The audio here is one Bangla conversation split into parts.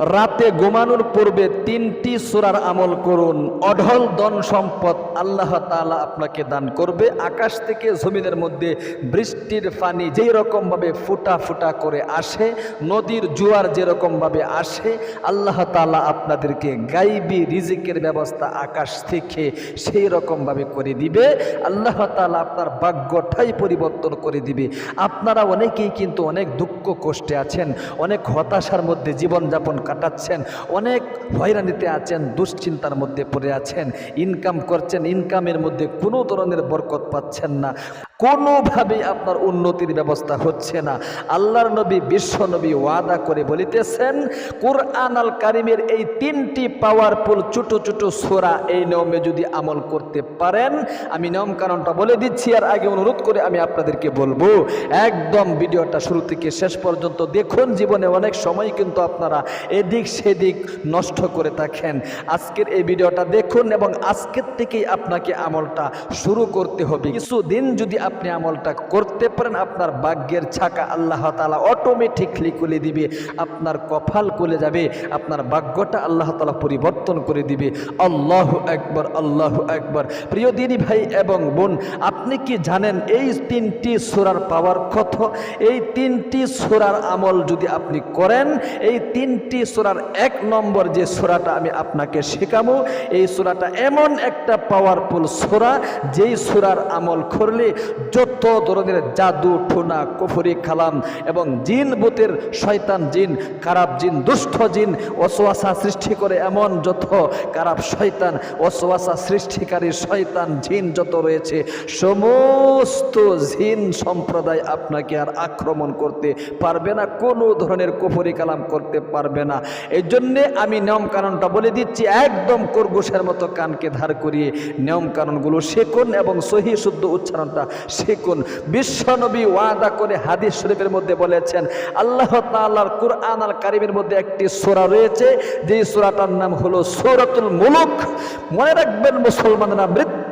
রাতে ঘুমানোর পূর্বে তিনটি সুরার আমল করুন। অঢল ধন সম্পদ আল্লাহ তাআলা আপনাকে দান করবে। আকাশ থেকে জমিনের মধ্যে বৃষ্টির পানি যেই রকমভাবে ফুটা ফুটা করে আসে, নদীর জোয়ার যেরকমভাবে আসে, আল্লাহ তাআলা আপনাদেরকে গাইবি রিজিকের ব্যবস্থা আকাশ থেকে সেই রকমভাবে করে দিবে। আল্লাহ তাআলা আপনার ভাগ্যটাই পরিবর্তন করে দিবে। আপনারা অনেকেই কিন্তু অনেক দুঃখ কষ্টে আছেন, অনেক হতাশার মধ্যে জীবনযাপন কাটাচ্ছেন, অনেক হয়রানিতে আছেন, দুশ্চিন্তার মধ্যে পড়ে আছেন ইনকাম করছেন ইনকামের মধ্যে কোনো ধরনের বরকত পাচ্ছেন না। কোনোভাবেই আপনার উন্নতির ব্যবস্থা হচ্ছে না। আল্লাহর নবী, বিশ্ব নবী ওয়াদা করে বলিতেছেন, কোরআন আল কারিমের এই তিনটি পাওয়ারফুল ছোট ছোট সোরা এই নিয়মে যদি আমল করতে পারেন, আমি নিয়ম কারণটা বলে দিচ্ছি আর আগে অনুরোধ করে আমি আপনাদেরকে বলব, একদম ভিডিওটা শুরু থেকে শেষ পর্যন্ত দেখুন, জীবনে অনেক সময় কিন্তু আপনারা এদিক সেদিক নষ্ট করে থাকেন। আজকের এই ভিডিওটা দেখুন এবং আজকের থেকেই আপনাকে আমলটা শুরু করতে হবে। কিছুদিন যদি আপনি আমলটা করতে পারেন, আপনার ভাগ্যের ছাকা আল্লাহ তালা অটোমেটিকলি খুলে দিবে, আপনার কপাল খুলে যাবে, আপনার ভাগ্যটা আল্লাহ তালা পরিবর্তন করে দিবে। আল্লাহ একবার আল্লাহ একবার প্রিয় দিনী ভাই এবং বোন, আপনি কি জানেন এই তিনটি সোরার পাওয়ার কত? এই তিনটি সোরার আমল যদি আপনি করেন, এই তিনটি সোরার এক নম্বর যে সোরাটা আমি আপনাকে শেখাবো, এই সোরাটা এমন একটা পাওয়ারফুল সোরা, যেই সোরার আমল করলে যত ধরনের জাদু, ঠোনা, কুফরি, খালাম এবং জিন বুতের শয়তান জিন, খারাপ জিন, দুষ্ট জিন অসোয়াশা সৃষ্টি করে এমন যত খারাপ শয়তান, অসোয়াশা সৃষ্টিকারী শয়তান, জিন যত রয়েছে, সমস্ত জিন সম্প্রদায় আপনাকে আর আক্রমণ করতে পারবে না, কোনো ধরনের কুফরি কালাম করতে পারবে না। এই জন্যে আমি নিয়ম কানুনটা বলে দিচ্ছি, একদম করগুষের মতো কানকে ধার করিয়ে নিয়ম কানুনগুলো শেখুন এবং সহি, শুদ্ধ উচ্চারণটা শিখুন। বিশ্বনবী ওয়াদা করে হাদিস শরীফের মধ্যে বলেছেন, আল্লাহ তাল্লাহর কুরআন আল কারিমের মধ্যে একটি সোরা রয়েছে, যেই সোরাটার নাম হলো সৌরাতুল মুলুক। মনে রাখবেন মুসলমানরা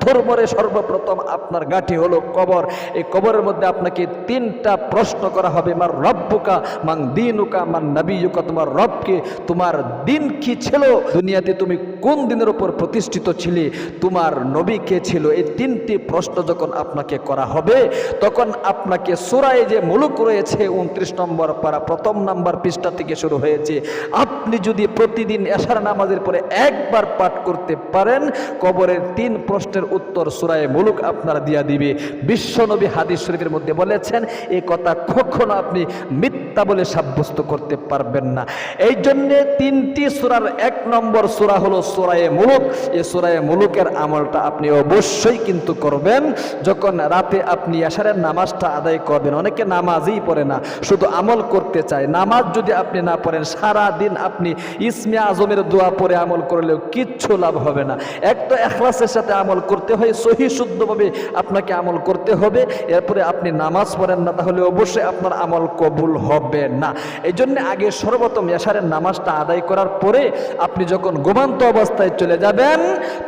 মৃত্যুর পরে সর্বপ্রথম আপনার গাঠি হলো কবর। এই কবরের মধ্যে আপনাকে তিনটা প্রশ্ন করা হবে, মার রব্বুকা, মাং দিনুকা মান নবীকা তোমার রবকে, তোমার দিন কি ছিল? দুনিয়াতে তুমি কোন দিনের উপর প্রতিষ্ঠিত ছিলে? তোমার নবী কে ছিল? এই তিনটি প্রশ্ন যখন আপনাকে করা হবে, তখন আপনাকে সুরায় যে মুলুক রয়েছে, উনত্রিশ নম্বর পারা, প্রথম নাম্বার পৃষ্ঠা থেকে শুরু হয়েছে। আপনি যদি প্রতিদিন এশার নামাজের পরে একবার পাঠ করতে পারেন, কবরের তিন প্রশ্নের উত্তর সুরায় মুলুক আপনারা দিয়া দিবে। বিশ্বনবী হাদিস শরীফের মধ্যে বলেছেন এই কথা কখনো আপনি মিথ্যা বলে সাব্যস্ত করতে পারবেন না। এই জন্যে তিনটি সুরার এক নম্বর সুরা হলো সুরায়ে মুলুক। এই সুরায়ে মুলুকের আমলটা আপনি অবশ্যই কিন্তু করবেন। যখন রাতে আপনি আশারের নামাজটা আদায় করবেন, অনেকে নামাজই পড়ে না, শুধু আমল করতে চায়। নামাজ যদি আপনি না পড়েন সারা দিন আপনি ইসমে আজমের দোয়া পরে আমল করলেও কিচ্ছু লাভ হবে না। এক তো এখলাসের সাথে আমল করতে হয়, সহি শুদ্ধভাবে আপনাকে আমল করতে হবে। এরপরে আপনি নামাজ পড়েন না, তাহলে অবশ্যই আপনার আমল কবুল হবে না। এই জন্য আগে সর্বপ্রথম এশারের নামাজটা আদায় করার পরে আপনি যখন গোমান্ত অবস্থায় চলে যাবেন,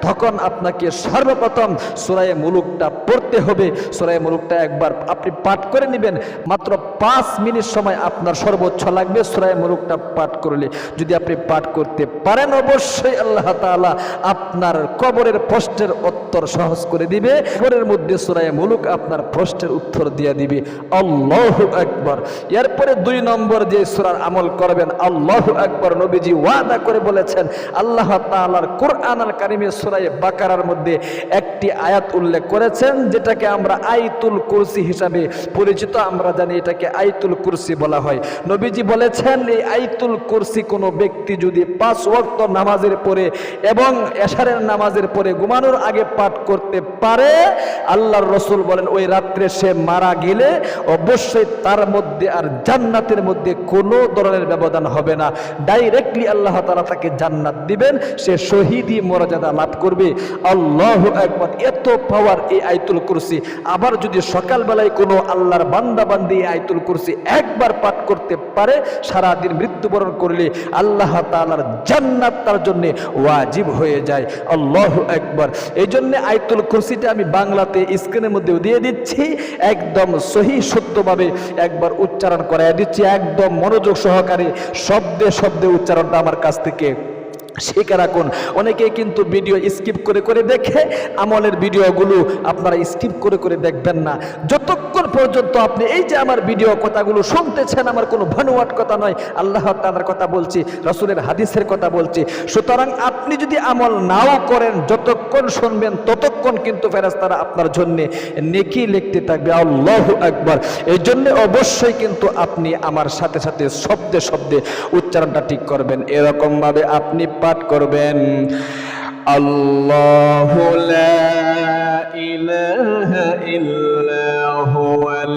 তখন আপনাকে সর্বপ্রথম সুরায়ে মুলুকটা পড়তে হবে। সুরায়ে মুলুকটা একবার আপনি পাঠ করে নেবেন, মাত্র পাঁচ মিনিট সময় আপনার সর্বোচ্চ লাগবে সুরায়ে মুলুকটা পাঠ করলে। যদি আপনি পাঠ করতে পারেন, অবশ্যই আল্লাহ তাআলা আপনার কবরের প্রশ্নের উত্তর সহজ করে দিবে। কবরের মধ্যে সুরায়ে মুলুক আপনার প্রশ্নের উত্তর দিয়ে দিবে। আল্লাহ একবার এরপরে দুই নম্বর যে সুরার আমল করবেন, আল্লাহ একবার নবীজি ওয়াদা করে বলেছেন, আল্লাহ তাআলার কোরআন আল কারিমের সুরায়ে বাকারার মধ্যে একটি আয়াত উল্লেখ করেছেন, যেটাকে আমরা আইতুল কুরসি হিসাবে পরিচিত, আমরা জানি এটাকে আইতুল কুরসি বলা হয়। নবীজি বলেছেন, এই আইতুল কুরসি কোনো ব্যক্তি যদি পাঁচ ওয়াক্ত নামাজের পরে এবং এশারের নামাজের পরে ঘুমানোর আগে পাঠ করতে পারে, আল্লাহর রসুল বলেন, ওই রাত্রে সে মারা গেলে অবশ্যই তার মধ্যে আর জান্নাতের মধ্যে কোনো ধরনের ব্যবধান হবে না। ডাইরেক্টলি আল্লাহ তালা তাকে জান্নাত দিবেন, সে শহীদি মর্যাদা লাভ করবে। আল্লাহ একবার এত পাওয়ার এই আইতুল কুরসি। আবার যদি সকালবেলায় কোনো আল্লাহর বান্দা বান্দি এই আইতুল কুরসি একবার পাঠ করতে পারে, সারাদিন মৃত্যুবরণ করলে আল্লাহ তালার জান্নাত তার জন্য ওয়াজিব হয়ে যায়। আল্লাহ একবার এই জন্য আয়তুল কুরসিটা আমি বাংলাতে স্ক্রিনের মধ্যেও দিয়ে দিচ্ছি। একদম সহি সত্যভাবে একবার উচ্চারণ করাই দিচ্ছি। একদম মনোযোগ সহকারে শব্দে শব্দে উচ্চারণটা আমার কাছ থেকে শিখে রাখুন। অনেকেই কিন্তু ভিডিও স্কিপ করে করে দেখে আমলের ভিডিওগুলো আপনারা স্কিপ করে করে দেখবেন না। যতক্ষণ পর্যন্ত আপনি এই যে আমার ভিডিও কথাগুলো শুনতেছেন, আমার কোনো ভানুয়াট কথা নয়, আল্লাহ তালার কথা বলছি, রসুলের হাদিসের কথা বলছি। সুতরাং আপনি যদি আমল নাও করেন, যতক্ষণ শুনবেন, ততক্ষণ কিন্তু ফেরাস্তারা আপনার জন্যে নেকি লিখতে থাকবে, আল্লাহ একবার এই জন্যে অবশ্যই কিন্তু আপনি আমার সাথে সাথে শব্দে শব্দে উচ্চারণটা ঠিক করবেন। এরকমভাবে আপনি পাঠ করবেন। আল্লাহ ইলাহা ইল্লা হুয়াল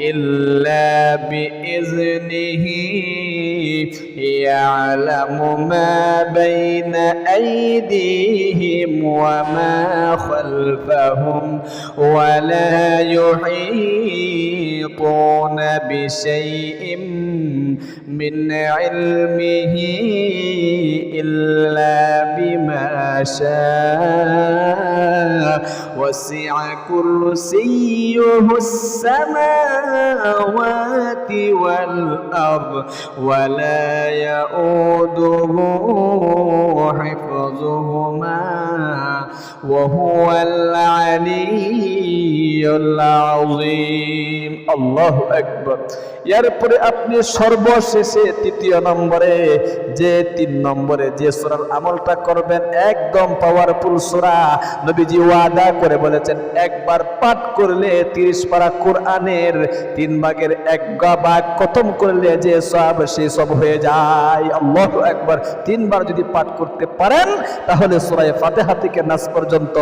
إلا بإذنه يعلم ما بين أيديهم. وما خلفهم ولا يحيطون بشيء من علمه إلا بما شاء. وسع كرسيه السماوات والأرض ولا يؤوده حفظهما. وهو العلي العظيم. الله أكبر. এরপরে আপনি সর্বশেষে তৃতীয় নম্বরে, যে তিন নম্বরে যে সোরার আমলটা করবেন, একদম পাওয়ারফুল সোরা। নবীজি ওয়াদা করে বলেছেন, একবার পাঠ করলে তিরিশ পারা কোরআনের তিন ভাগের এক ভাগ খতম করলে যে সব, সে সব হয়ে যায়। আল্লাহ একবার তিনবার যদি পাঠ করতে পারেন, তাহলে সোরায় ফাতেহা থেকে নাচ পর্যন্ত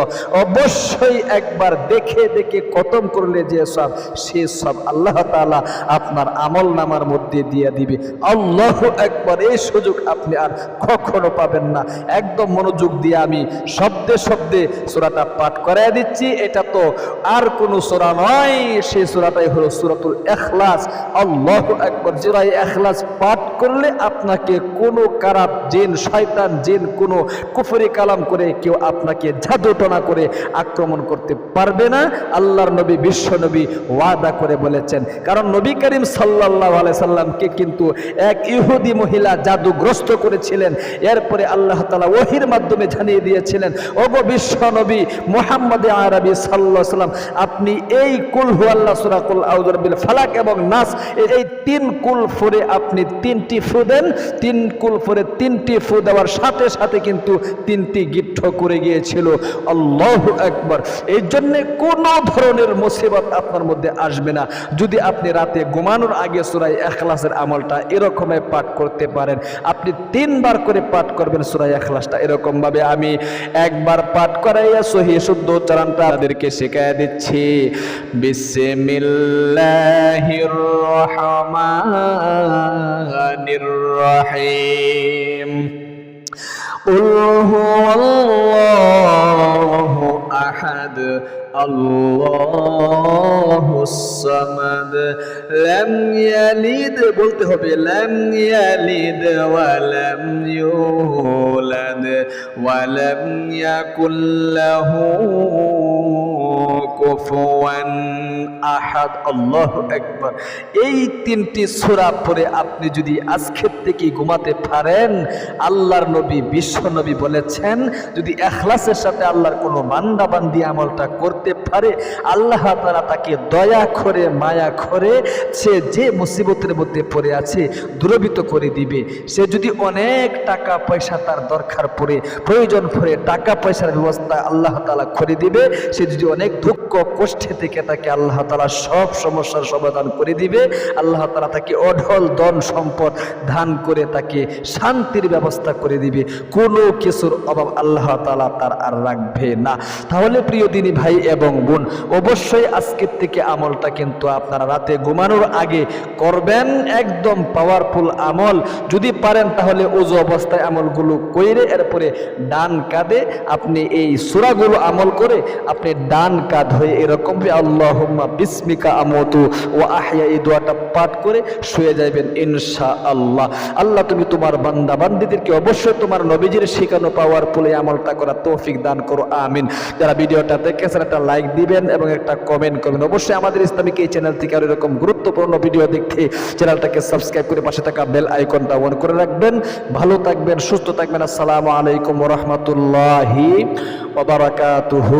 অবশ্যই একবার দেখে দেখে খতম করলে যে সব, সে সব আল্লাহ তাআলা আপনার আমল নামার মধ্যে দিয়ে দিবে। আল্লাহ একবার এই সুযোগ আপনি আর কখনো পাবেন না। একদম মনোযোগ দিয়ে আমি শব্দে শব্দে সোরাটা পাঠ করাই দিচ্ছি। এটা তো আর কোনো সোরা নয়, সেই সোরাটাই হলো সুরাতুল এখলাস আল্লাহ একবার জোড়াই এখলাস পাঠ করলে আপনাকে কোনো খারাপ জেন, শয়তান জেন, কোনো কুফরি কালাম করে কেউ আপনাকে জাদুটনা করে আক্রমণ করতে পারবে না। আল্লাহর নবী, বিশ্ব নবী ওয়াদা করে বলেছেন। কারণ নবী করিম সাল্লাহ সাল্লামকে কিন্তু এক ইহুদি মহিলা জাদুগ্রস্ত করেছিলেন। এরপরে আল্লাহ তালা ওহির মাধ্যমে জানিয়ে দিয়েছিলেন, ওগো বিশ্ব নবী মোহাম্মদ আরবি সাল্লাহ সাল্লাম, আপনি এই কুল আল্লাহ সুরা কুল আউজরবিল ফালাক এবং নাস, এই তিন কুল ফুরে আপনি তিনটি ফু দেন। তিন কুল ফুরে তিনটি ফু দেওয়ার সাথে সাথে কিন্তু তিনটি গিট্ঠ করে গিয়েছিল। আল্লাহ একবার এই জন্যে কোনো ধরনের মুসিবত আপনার মধ্যে আসবে না। যদি আপনি রাতে ঘুমানোর আগে সুরাই এখলাসের আমলটা এরকমে পাঠ করতে পারেন আপনি তিনবার করে পাঠ করবেন সুরাই এখলাসটা এরকম ভাবে আমি একবার পাঠ করাইয়া সহি শুদ্ধ উচ্চারণটা তাদেরকে শেখায় দিচ্ছি বিসমিল্লাহির রহমানির রহিম قل هو الله أحد আল্লাহসামাদ ল্যাম ইয়ালিদ বলতে হবে ল্যাম ইয়ালিদ ওয়ালাম ইউলাদ ওয়ালাম ইয়াকুল্লাহু কুফুয়ান আহাদ, আল্লাহ একবার এই তিনটি আপনি যদি আজকের থেকে ঘুমাতে পারেন, আল্লাহর নবী, বিশ্ব নবী বলেছেন, যদি এখলাসের সাথে আল্লাহর কোনো আমলটা করতে পারে, আল্লাহ তাআলা তাকে দয়া করে, মায়া করে সে যে মুসিবতের মধ্যে পড়ে আছে, দূরবিত করে দিবে। সে যদি অনেক টাকা পয়সা তার দরকার পড়ে, প্রয়োজন পড়ে, টাকা পয়সার ব্যবস্থা আল্লাহ তালা করে দিবে। সে যদি অনেক দুঃখ কষ্টে থেকে তাকে আল্লাহ তালা সব সমস্যার সমাধান করে দিবে। আল্লাহ তালা তাকে অঢল ধন সম্পদ দান করে তাকে শান্তির ব্যবস্থা করে দিবে। কোনো কিছুর অভাব আল্লাহ তালা তার আর রাখবে না। তাহলে প্রিয় দিনী ভাই এবং বোন, অবশ্যই আজকের থেকে আমলটা কিন্তু আপনারা রাতে ঘুমানোর আগে করবেন। একদম পাওয়ারফুল আমল। যদি পারেন তাহলে উজু অবস্থায় আমলগুলো কইরে এরপরে ডান কাঁধে আপনি এই সুরাগুলো আমল করে আপনি ডান কাঁধ হয়ে এরকম আল্লাহ বিস্মিকা আমতু ও আহিয়া এই দোয়াটা পাঠ করে শুয়ে যাবেন ইনশা আল্লাহ আল্লাহ তুমি তোমার বান্দা বান্দিদেরকে অবশ্যই তোমার নবীজির শেখানো পাওয়ার ফুলে আমলটা করা তৌফিক দান করো, আমিন। যারা ভিডিওটা দেখেছেন, একটা লাইক দিবেন এবং একটা কমেন্ট করবেন। অবশ্যই আমাদের ইসলামিক এই চ্যানেল থেকে আর এরকম গুরুত্বপূর্ণ ভিডিও দেখতে চ্যানেলটাকে সাবস্ক্রাইব করে পাশে থাকা বেল আইকনটা অন করে রাখবেন। ভালো থাকবেন, সুস্থ থাকবেন। আসসালামু আলাইকুম রহমতুল্লাহি ওবারাকাতুহু